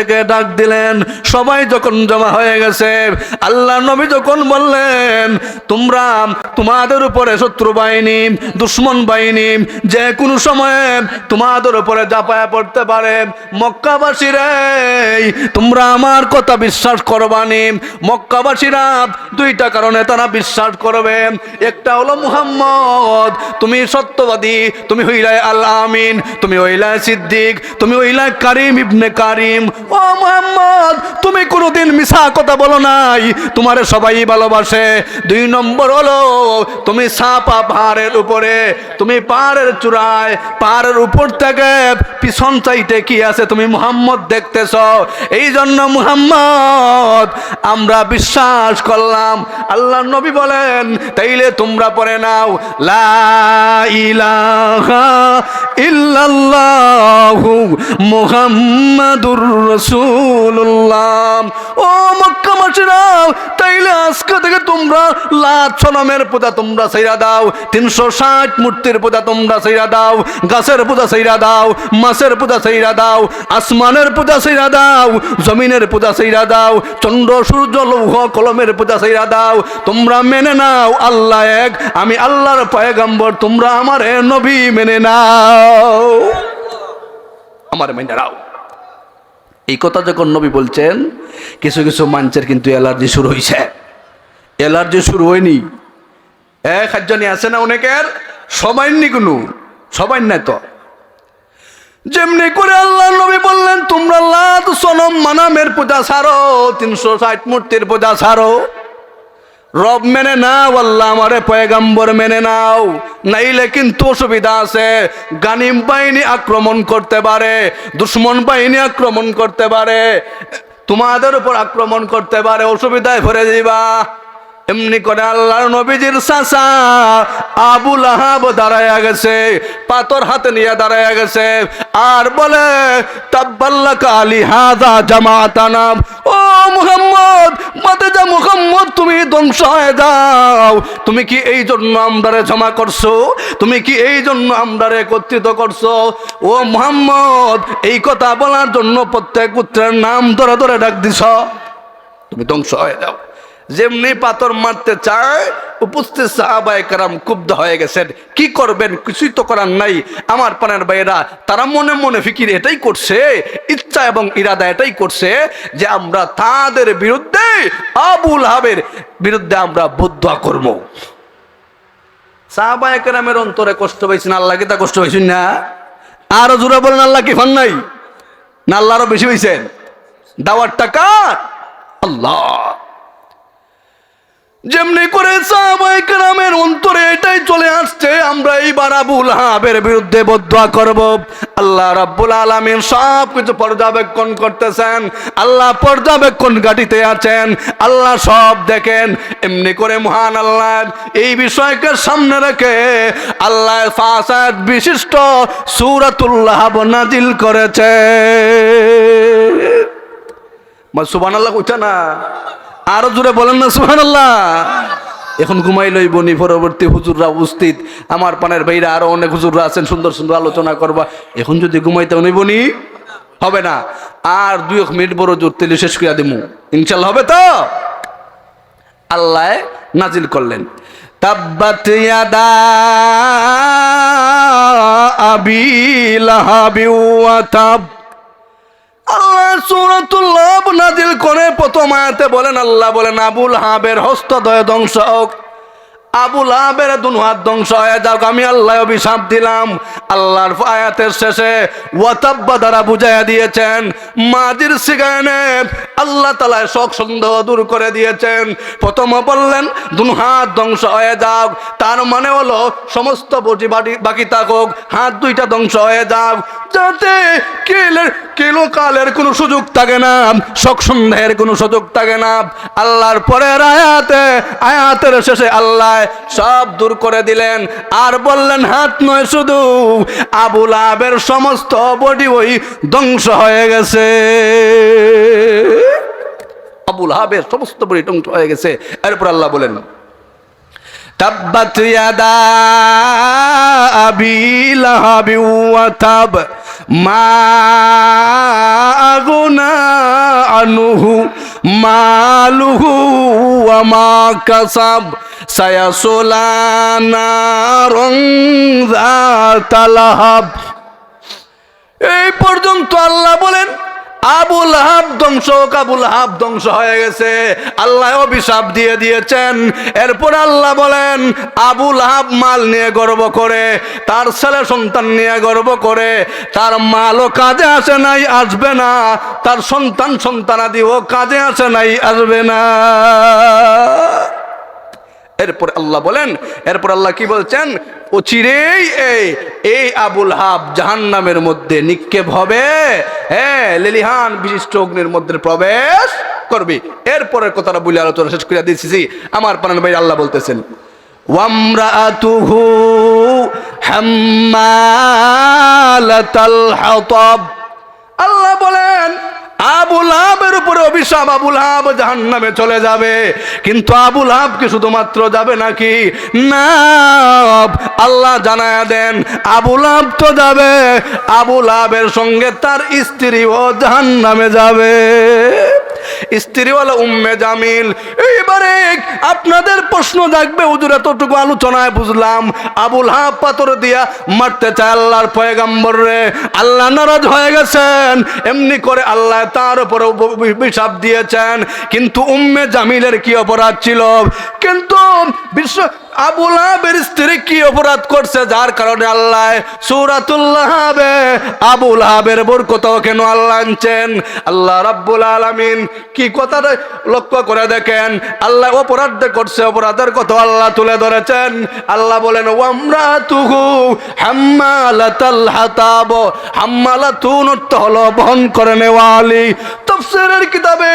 থেকে ডাক দিলেন? সবাই যখন জমা হয়ে গেছে, আল্লাহ নবী যখন বললেন, তোমরা তোমাদের উপরে শত্রু বাহিনী, দুশ্মন বাহিনী, যে কোনো সময়ে তোমাদের উপরে জাপায়া পড়তে পারে, মক্কাবাসীরে, তোমরা আমার কথা বিশ্বাস করবানি। মক্কাবাসীরা দুইটা কারণে তারা বিশ্বাস করবে। একটা হলো মুহাম্মদ, তুমি সত্যবাদী, তুমি হইলাই আল্লাহ আমিন তুমি হইলাই সিদ্দিক, তুমি হইলাই কারিম ইবনে কারিম। ও মোহাম্মদ, তুমি কোনোদিন মিশা কথা বলো নাই। তোমারে সবাই ভালোবাসে। দুই নম্বর হলো, তুমি সাপা পাহাড়ের উপরে, তুমি পাহাড়ের চূড়ায়, পাহাড়ের উপর থেকে পিছন চাইতে কি আছে তুমি মুহাম্মদ দেখতেছ? এই জন্য মুহাম্মদ, আমরা বিশ্বাস করলাম। আল্লাহ নবী বলেন, তাইলে তোমরা পরে নাও, লা ইলাহা ইল্লাল্লাহু মুহাম্মাদুর রাসূলুল্লাহ। ও মক্কাবাসীরা তাইলে আজকে থেকে তোমরা পূজা তোমরা দাও, তিনশো ষাট মূর্তির পূজা তোমরা দাও, গাছের পূজা মাছের পূজা দাও, আসমানের পূজা সেইরা দাও, জমিনের পূজা সেইরা দাও, চন্দ্র, সূর্য, লৌহ, কলমের পূজা সেইরা দাও। তোমরা মেনে নাও, আল্লাহ এক, আমি আল্লাহর পয়গম্বর, তোমরা আমার নবী মেনে নাও। আমার মেনে নাও এই কথা যখন নবী বলছেন, কিছু কিছু মানুষের কিন্তু অ্যালার্জি শুরু হয়েছে অ্যালার্জি শুরু হয়নি। এক একজনই আছে না অনেকের? সবাই নি কোনো। সবাই নাই তো। যেমনি করে আল্লাহ নবী বললেন, তোমরা লাদ সনম মানামের পূজা সারো তিনশো ষাট মূর্তির পূজা ছাড়ো। রব মেনে নাও, আল্লাহ আমারে পয়গাম্বর মেনে নাও। নাইলে কিন্তু অসুবিধা আছে। গানিম বাহিনী আক্রমণ করতে পারে, দুশ্মন বাহিনী আক্রমণ করতে পারে, তোমাদের উপর আক্রমণ করতে পারে, অসুবিধায় ভরে দিবা। এমনি করে আল্লাহর নবীজির চাচা আবুল আহাব দাঁড়ায়া গেছে, পাথর হাতে নিয়ে দাঁড়ায়া গেছে। আর বলে তাব্বাল্লা কালি হাদা জামাতানাম ও মুহাম্মদ মাতে যা মুহাম্মদ, তুমি ধ্বংস হয়ে যাও। তুমি কি এই জন্য আমদারে জমা করছ? তুমি কি এই জন্য আমদারে একত্রিত করছ? ও মুহাম্মদ, এই কথা বলার জন্য প্রত্যেক পুত্রের নাম ধরে ধরে ডাক দিছ। তুমি ধ্বংস হয়ে যাও। যেমনি পাথর মারতে চায়, উপস্থিত সাহাবায় কারাম ক্ষুব্ধ হয়ে গেছেন। কি করবেন? কিছুই তো করার নাই। আমার পানের ভাইয়েরা, তারা মনে মনে ফিকির এটাই করছে, ইচ্ছা এবং ইরাদা এটাই করছে যে আমরা তাদের বিরুদ্ধে, আবুল হাবের বিরুদ্ধে আমরা বদুয়া করব। সাহাবায় কারামের অন্তরে কষ্ট পাইছেন আল্লাহকে তা কষ্ট পাইছেন না? আরও জোরে বলেন, আল্লাহ কি ফান নাই? না, আল্লাহ আরও বেশি হয়েছেন দাওয়ার টাকা আল্লাহ। যেমনি করে সাহাবাই কেরামের অন্তরে এটাই চলে আসছে, আমরা এইবার আবুল হাবের বিরুদ্ধে বদুয়া করব। আল্লাহ রাব্বুল আলামিন সব কিছু পর্যবেক্ষণ করতেছেন, আল্লাহ পর্যবেক্ষণ গাটিতে আছেন, আল্লাহ সব দেখেন। এমনি করে মহান আল্লাহ এই বিষয়কে সামনে রেখে আল্লাহ ফাসাদ বিশিষ্ট সুরাতুল্লাহ নাজিল করেছে। সুবান আল্লাহ কইছে না? আরও জোরে বলেন না সুহান এখন ঘুমাই লইব নি, পরবর্তী হুজুররা উপস্থিত। আমার পানের ভাইরা আরও অনেক হুজুররা আছেন, সুন্দর সুন্দর আলোচনা করবা। এখন যদি ঘুমাইতে নইব নি, হবে না। আর দুই এক মিনিট বড় জোর তেলে শেষ করে দিমু। ইনশাল্লাহ হবে তো? আল্লাহ নাজিল করলেন। তাব্বাত ইয়াদা আবি লাহাবি ওয়া তাব আল্লাহ সূরাতুল্লাহ নাজিল করে প্রথম আয়াতে বলেন, আল্লাহ বলেন, আবুল হাবের হস্তদয় ধ্বংস হোক। আবুল হাবের দুন হাত ধ্বংস হয়ে যাক, আমি আল্লাহ অভিশাপ দিলাম। আল্লাহর আয়াতের শেষে ওয়াতাব্বা দ্বারা বুঝাইয়া দিয়েছেন, মাজির সিগায়নে আল্লাহ তালা শোক সন্দেহ দূর করে দিয়েছেন। প্রথম বললেন, দুন হাত ধ্বংস হয়ে যাক, তার মানে হলো সমস্ত বটি বাটি বাকি থাকুক, হাত দুইটা ধ্বংস হয়ে যাক। যাতে কেলের কেলো কালের কোনো সুযোগ থাকে না, শোক সন্দেহের কোনো সুযোগ থাকে না। আল্লাহর পরের আয়াতে, আয়াতের শেষে আল্লাহ সব দূর করে দিলেন। আর বললেন, হাত নয়, শুধু আবুল আবের সমস্ত বডি ওই ধ্বংস হয়ে গেছে। আবুল হাবের সমস্ত বডি ধ্বংস হয়ে গেছে। এরপর আল্লাহ বলেন ইয়াদা আবি লাহাবি ওয়া তাব। মা আগুনা আনুহু মালুহু আমা কাসাব সায়াসোলা নারং তালাহাব এই পর্যন্ত আল্লাহ বলেন আবুল হাব ধ্বংস কাবুল হাব ধ্বংস হয়ে গেছে। আল্লাহ অভিশাপ দিয়ে দিয়েছেন। এরপর আল্লাহ বলেন আবুল হাব মাল নিয়ে গর্ব করে, তার ছেলে সন্তান নিয়ে গর্ব করে, তার মালও কাজে আসে নাই, আসবে না। তার সন্তান সন্তানাদিও কাজে আসে নাই, আসবে না। এরপর আল্লাহ বলেন, এরপর আল্লাহ কি বলছেন? ও চিরেই এই এই আবুল হাব জাহান্নামের মধ্যে নিক্ষেপ হবে। হ্যাঁ লেলিহান বিশিষ্ট অগ্নির মধ্যে প্রবেশ করবে। এরপরের কথাটা বলে আলোচনা শেষ করে দিয়েছি আমার পানান ভাই আল্লাহ বলতেছেন ওয়ামরাতুহু হাম্মালাতাল হাতাব। আবুল হাবের উপরে অভিশাপ আবুল হাব জাহান নামে চলে যাবে। কিন্তু আবুল হাব কি শুধুমাত্র যাবে নাকি? না, আল্লাহ জানায় দেন আবুল হাব তো যাবে আবুল হাবের সঙ্গে তার স্ত্রীও জাহান নামে যাবে। স্ত্রী হলো উম্মে জামিল, এইবারে আপনাদের প্রশ্ন জাগবে, হুজুর, এতটুকু আলোচনায় বুঝলাম। আবুল হা পাথর দিয়া মারতে চায় আল্লাহর পয়গাম্বর রে। আল্লাহ নারাজ হয়ে গেছেন। এমনি করে আল্লাহ তার উপরে অভিশাপ দিয়েছেন। কিন্তু উম্মে জামিলের কি অপরাধ ছিল? কিন্তু বিশ্ব আবুল আবের স্ত্রী কি অপরাধ করছে? যার কারণে আল্লাহ সুরাতুল্লাহ আবুল আবের বরকত কেন আল্লাহ আনছেন? আল্লাহ রাব্বুল আলামিন কি কথাটা লক্ষ্য করে দেখেন, আল্লাহ অপরাধ করছে, অপরাধের কথা আল্লাহ তুলে ধরেছেন। আল্লাহ বলেন ওয়ামরা তুহু হাম্মালাতাল হাতাব। হাম্মালাতুন হলো বহন করে নেওয়ালি তফসিরের কিতাবে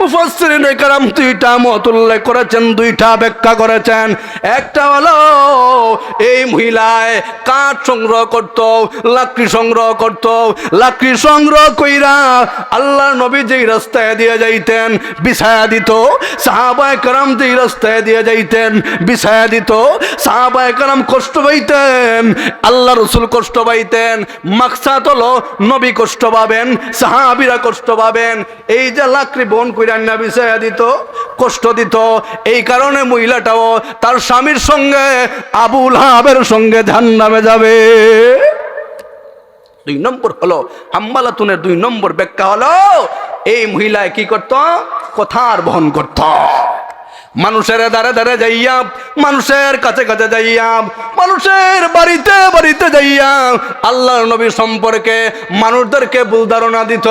মুফাসসিরিন کرام দুইটা মত উল্লেখ করেছেন দুইটা ব্যাখ্যা করেছেন একটা হলো এই মহিলায় কাঠ সংগ্রহ করত লাকড়ি সংগ্রহ করত লাকড়ি সংগ্রহ কইরা আল্লাহ নবী যেই রাস্তায় দিয়ে যাইতেন বিছায়া দিত সাহাবায় কারাম যেই রাস্তায় দিয়ে যাইতেন বিছায়া দিত সাহাবায় কারাম কষ্ট পাইতেন আল্লাহ রসুল কষ্ট পাইতেন মাকসাদ হলো নবী কষ্ট পাবেন সাহাবিরা কষ্ট পাবেন এই যে লাকড়ি বোন কইরান না বিছায়া দিত, কষ্ট দিত, এই কারণে মহিলাটাও তার স্বামীর সঙ্গে আবুল হাবের সঙ্গে ধান নামে যাবে। দুই নম্বর হলো, হাম্বালাতুনের দুই নম্বর ব্যাখ্যা হলো, এই মহিলায় কি করত? কথার বহন করত। মানুষের দ্বারে দ্বারে যাইয়া, মানুষের কাছে কাছে যাইয়া, মানুষের বাড়িতে বাড়িতে যাইয়া আল্লাহ নবী সম্পর্কে মানুষদেরকে ভুল ধারণা দিত,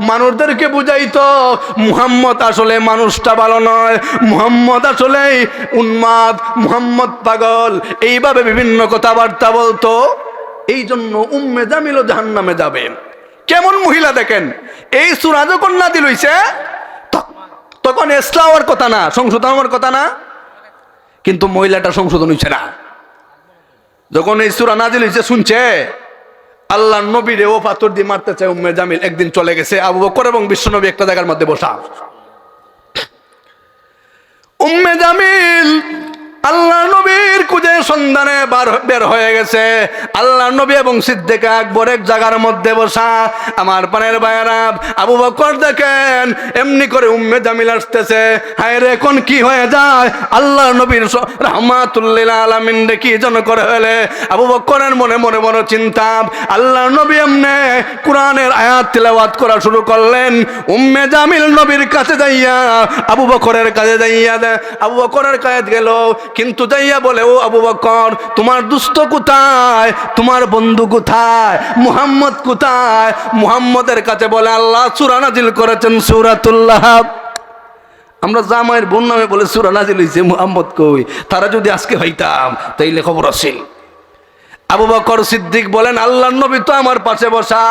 মানুষদেরকে বুঝাইত, মুহাম্মদ আসলে মানুষটা ভালো নয়, মুহাম্মদ আসলে উন্মাদ, মুহাম্মদ পাগল। এইভাবে বিভিন্ন কথাবার্তা বলতো। এই জন্য উম্মে জামিল জাহান নামে যাবে। কেমন মহিলা দেখেন, এই সুরা যখন নাদিল হইছে ত- তখন এসলা হওয়ার কথা না, সংশোধন হওয়ার কথা না, কিন্তু মহিলাটা সংশোধন হয়েছে না। যখন এই সুরা নাজিল হয়েছে শুনছে, আল্লাহ নবীর ও পাথর দিয়ে মারতে চায় উম্মে জামিল, একদিন চলে গেছে আবু বকর এবং বিশ্বনবী একটা জায়গার মধ্যে বসা। উম্মে জামিল আল্লাহ নবীর কুজে সন্ধানে বার হয়ে গেছে। আল্লাহ নবী এবং সিদ্দিক আকবর এক জায়গার মধ্যে বসা। আমার পানের বায়রা আবু বকর দেখেন, এমনি করে উম্মে জামিল আসতেছে। হায় রে, এখন কি হয়ে যায়? আল্লাহ নবীর রহমাতুল্লিল আলামিন রে কি জন করে হলে। আবু বকরের মনে মনে মনে চিন্তা। আল্লাহ নবী এমনে কোরআনের আয়াত তিলাওয়াত করা শুরু করলেন। উম্মে জামিল নবীর কাছে যাইয়া, আবু বকরের কাছে যাইয়া আবু বকরের কাছে গেল। কিন্তু যাইয়া বলে, ও আবু বকর, তোমার দুস্থ কোথায়? তোমার বন্ধু কোথায়? মুহাম্মদ কোথায়? মুহাম্মদের কাছে বলে, আল্লাহ সূরা নাজিল করেছেন সূরাতুল্লাহ আমরা জামাইয়ের বোন নামে বলে, সূরা নাজিল হইছে মুহাম্মদ কই? তারা যদি আজকে হইতাম, তাইলে খবর আছে আবু বকর সিদ্দিক বলেন আল্লাহ নবী তো আমার পাশে বসা।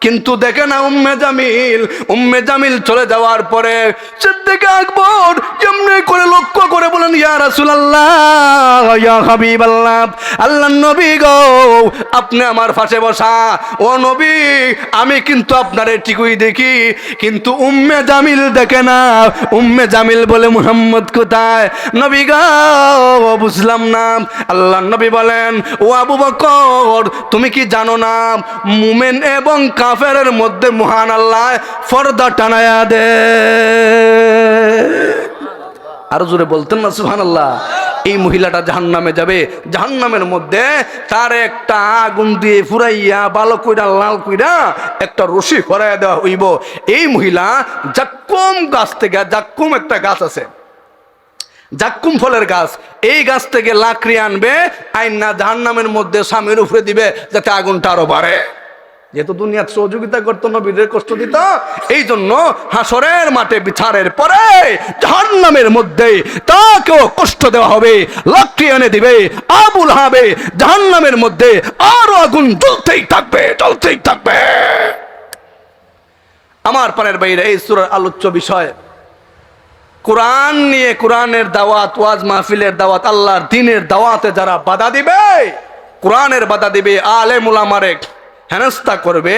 কিন্তু দেখে না উম্মে জামিল। উম্মে জামিল চলে যাওয়ার পরে সিদ্দিক আকবর এমনি করে লক্ষ্য করে বলেন, ইয়া রাসূলুল্লাহ, ইয়া হাবিবাল্লাহ আল্লাহ নবী গো, আপনি আমার পাশে বসা। ও নবী, আমি কিন্তু আপনারে ঠিকই দেখি। কিন্তু উম্মে জামিল দেখে না। উম্মে জামিল বলে, মুহাম্মদ কোথায়? নবী গো, বুঝলাম না। আল্লাহ নবী বলেন, ও আবু বকর, তুমি কি জানো না? মুমেন এবং কাফেরের মধ্যে মহান আল্লাহ ফর্দা টানায়া দে। আরও জোরে বলতেন না সুহান আল্লাহ এই মহিলাটা জাহান্নামে যাবে। জাহান্নামের মধ্যে তার একটা আগুন দিয়ে ফুরাইয়া ভালো কইরা, লাল কইরা একটা রশি ফরাইয়া দেওয়া হইব। এই মহিলা জাক্কুম গাছ থেকে, জাক্কুম একটা গাছ আছে। জাক্কুম ফলের গাছ। এই গাছ থেকে লাকড়ি আনবে, আইনা জাহান্নামের মধ্যে স্বামীর উপরে দিবে, যাতে আগুনটা আরও বাড়ে। যেহেতু দুনিয়ার সহযোগিতা করতো নবীদের কষ্ট দিত এই জন্য হাসরের মাঠে, বিচারের পরে জাহান্নামের মধ্যে তাকেও কষ্ট দেওয়া হবে লাকড়ি এনে দিবে, আবুল হবে জাহান্নামের মধ্যে আরও আগুন জ্বলতেই থাকবে জ্বলতেই থাকবে। আমার পানের বাইরে এই সুরার আলোচ্য বিষয়, কোরআন নিয়ে কোরআনের দাওয়াত, ওয়াজ মাহফিলের দাওয়াত, আল্লাহর দিনের দাওয়াতে যারা বাধা দিবে, কোরআনের বাধা দিবে আলে মুলামারে হেনস্তা করবে,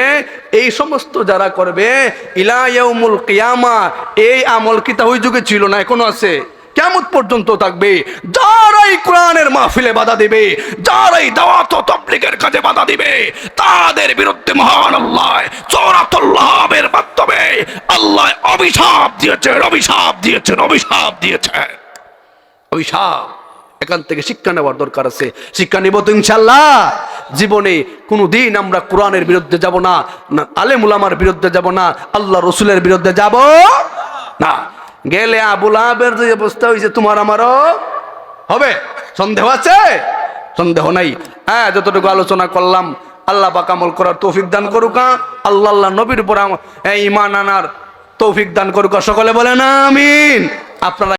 এই সমস্ত যারা করবে ইলাইয়াউমুল কিয়ামা, এই আমল কি তা ওই যুগে ছিল না, এখনও আছে? কেমন পর্যন্ত থাকবে। যারাই কোরআনের মাহফিলে বাধা দিবে, যারাই দাওয়াত তাবলীগের কাজে বাধা দিবে, তাদের বিরুদ্ধে মহান আল্লাহ চৌরাতুল্লাহের মাধ্যমে আল্লাহ অভিশাপ দিয়েছেন অভিশাপ দিয়েছেন অভিশাপ দিয়েছেন। অভিশাপ। এখান থেকে শিক্ষা নেওয়ার দরকার আছে। শিক্ষা নিব তো ইনশাল্লাহ জীবনে কোনো দিন আমরা কোরআনের বিরুদ্ধে যাব না না আলেম উলামার বিরুদ্ধে যাব না আল্লাহ রসুলের বিরুদ্ধে যাব না। গেলে আবুল আবের যে অবস্থা হয়েছে, তোমার আমারও হবে। সন্দেহ আছে? সন্দেহ নাই। হ্যাঁ যতটুকু আলোচনা করলাম, আল্লাহ পাক আমল করার তৌফিক দান করুক আল্লাহ আল্লাহ নবীর উপর ইমান আনার তৌফিক দান করুক, সকলে বলেন আমিন। আপনারা